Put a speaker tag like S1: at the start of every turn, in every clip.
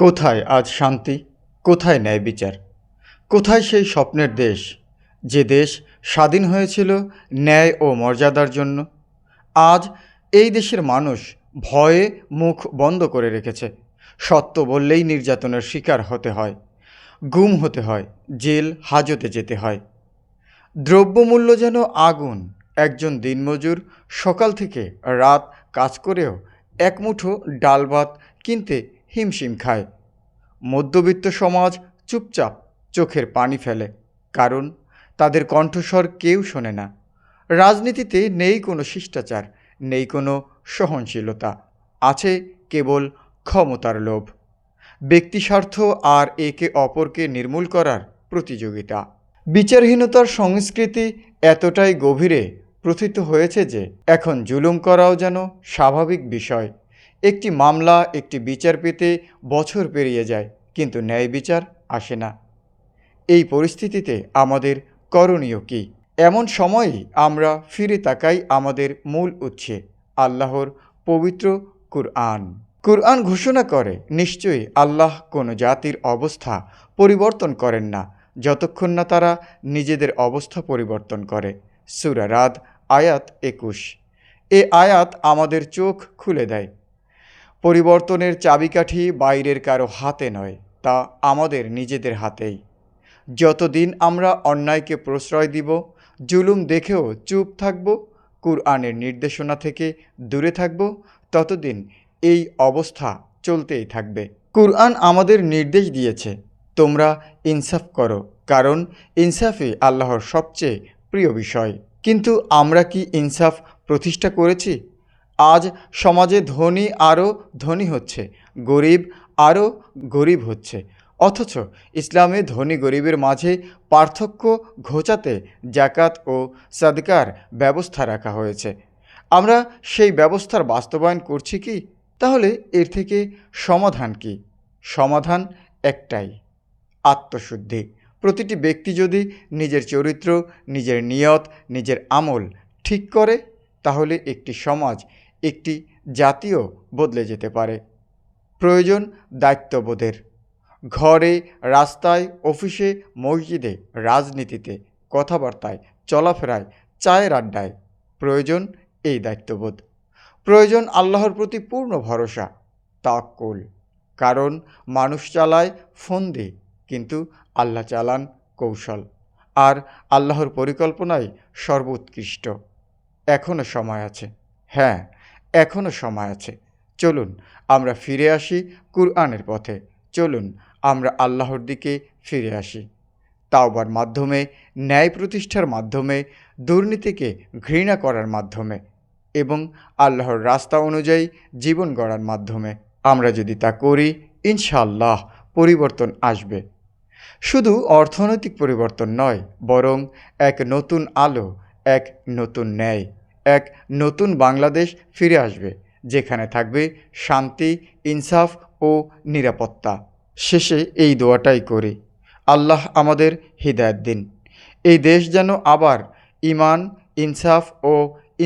S1: কোথায় আজ শান্তি, কোথায় ন্যায় বিচার? কোথায় সেই স্বপ্নের দেশ? যে দেশ স্বাধীন হয়েছিল ন্যায় ও মর্যাদার জন্য। আজ এই দেশের মানুষ ভয়ে মুখ বন্ধ করে রেখেছে। সত্য বললেই নির্যাতনের শিকার হতে হয়, গুম হতে হয়, জেল হাজতে যেতে হয়। দ্রব্যমূল্য যেন আগুন, একজন দিনমজুর সকাল থেকে রাত কাজ করেও এক মুঠো ডাল ভাত কিনতে হিমশিম খায়। মধ্যবিত্ত সমাজ চুপচাপ চোখের পানি ফেলে, কারণ তাদের কণ্ঠস্বর কেউ শোনে না। রাজনীতিতে নেই কোনো শিষ্টাচার, নেই কোনো সহনশীলতা, আছে কেবল ক্ষমতার লোভ। ব্যক্তিস্বার্থ আর একে অপরকে নির্মূল করার প্রতিযোগিতা। বিচারহীনতার সংস্কৃতি এতটাই গভীরে প্রথিত হয়েছে যে এখন জুলুম করাও যেন স্বাভাবিক বিষয়। একটি মামলা, একটি বিচার পেতে বছর পেরিয়ে যায়, কিন্তু ন্যায় বিচার আসে না। এই পরিস্থিতিতে আমাদের করণীয় কী? এমন সময়েই আমরা ফিরে তাকাই আমাদের মূল উৎসে, আল্লাহর পবিত্র কুরআন। কুরআন ঘোষণা করে, নিশ্চয়ই আল্লাহ কোনো জাতির অবস্থা পরিবর্তন করেন না, যতক্ষণ না তারা নিজেদের অবস্থা পরিবর্তন করে। সুরা রাদ, আয়াত একুশ। এ আয়াত আমাদের চোখ খুলে দেয় পরিবর্তনের চাবিকাঠি বাইরের কারও হাতে নয়, তা আমাদের নিজেদের হাতেই। যতদিন আমরা অন্যায়কে প্রশ্রয় দিব, জুলুম দেখেও চুপ থাকব, কুরআনের নির্দেশনা থেকে দূরে থাকব, ততদিন এই অবস্থা চলতেই থাকবে। কুরআন আমাদের নির্দেশ দিয়েছে, তোমরা ইনসাফ করো, কারণ ইনসাফই আল্লাহর সবচেয়ে প্রিয় বিষয়। কিন্তু আমরা কি ইনসাফ প্রতিষ্ঠা করেছি? আজ সমাজে ধনী আরও ধনী হচ্ছে, গরিব আরও গরিব হচ্ছে। অথচ ইসলামে ধনী গরিবের মাঝে পার্থক্য ঘোচাতে জাকাত ও সাদকার ব্যবস্থা রাখা হয়েছে। আমরা সেই ব্যবস্থার বাস্তবায়ন করছি কি? তাহলে এর থেকে সমাধান কি? সমাধান একটাই, আত্মশুদ্ধি। প্রতিটি ব্যক্তি যদি নিজের চরিত্র, নিজের নিয়ত, নিজের আমল ঠিক করে, তাহলে একটি সমাজ একটি জাতীয় বদলে যেতে পারে। প্রয়োজন দায়িত্ববোধের। ঘরে, রাস্তায়, অফিসে, মসজিদে, রাজনীতিতে, কথাবার্তায়, চলাফেরায়, চায়ের আড্ডায়। প্রয়োজন এই দায়িত্ববোধ। প্রয়োজন আল্লাহর প্রতি পূর্ণ ভরসা, তাক্কুল। কারণ মানুষ চালায় ফোন দিয়ে, কিন্তু আল্লাহ চালান কৌশল। আর আল্লাহর পরিকল্পনাই সর্বোৎকৃষ্ট। এখনও সময় আছে। হ্যাঁ এখনও সময় আছে। চলুন, আমরা ফিরে আসি কুরআনের পথে। চলুন, আমরা আল্লাহর দিকে ফিরে আসি। তাওবার মাধ্যমে, ন্যায় প্রতিষ্ঠার মাধ্যমে, দুর্নীতিকে ঘৃণা করার মাধ্যমে এবং আল্লাহর রাস্তা অনুযায়ী জীবন গড়ার মাধ্যমে। আমরা যদি তা করি, ইনশাআল্লাহ পরিবর্তন আসবে। শুধু অর্থনৈতিক পরিবর্তন নয়, বরং এক নতুন আলো, এক নতুন ন্যায়। এক নতুন বাংলাদেশ ফিরে আসবে, যেখানে থাকবে শান্তি, ইনসাফ ও নিরাপত্তা। শেষে এই দোয়াটাই করি, আল্লাহ আমাদের হৃদায়ত দিন। এই দেশ যেন আবার ইমান ইনসাফ ও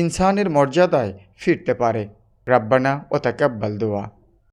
S1: ইনসানের মর্যাদায় ফিরতে পারে। রাব্বানা ও তাকাব্বাল দোয়া।